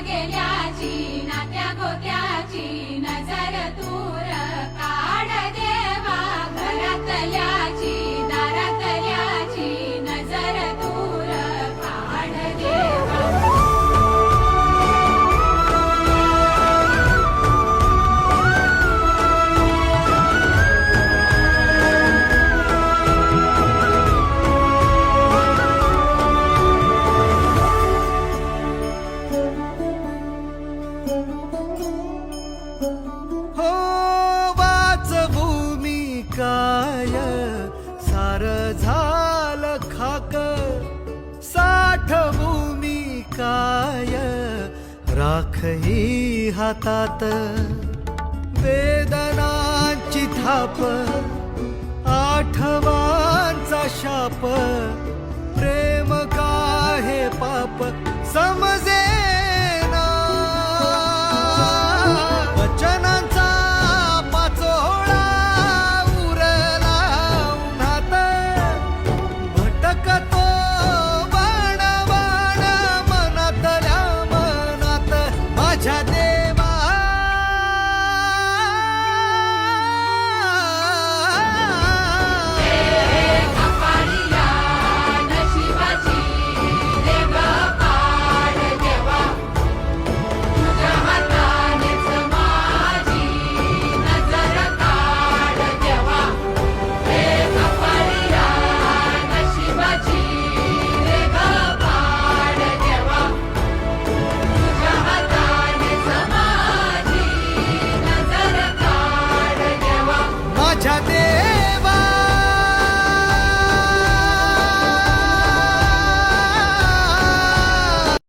गेल्याची नात्या गोत्याची हृदय सार झाल खाक. साठ भूमी काय? राखही हातात. वेदनांची थाप. आठवांचा शाप. प्रेम का हे पाप? सम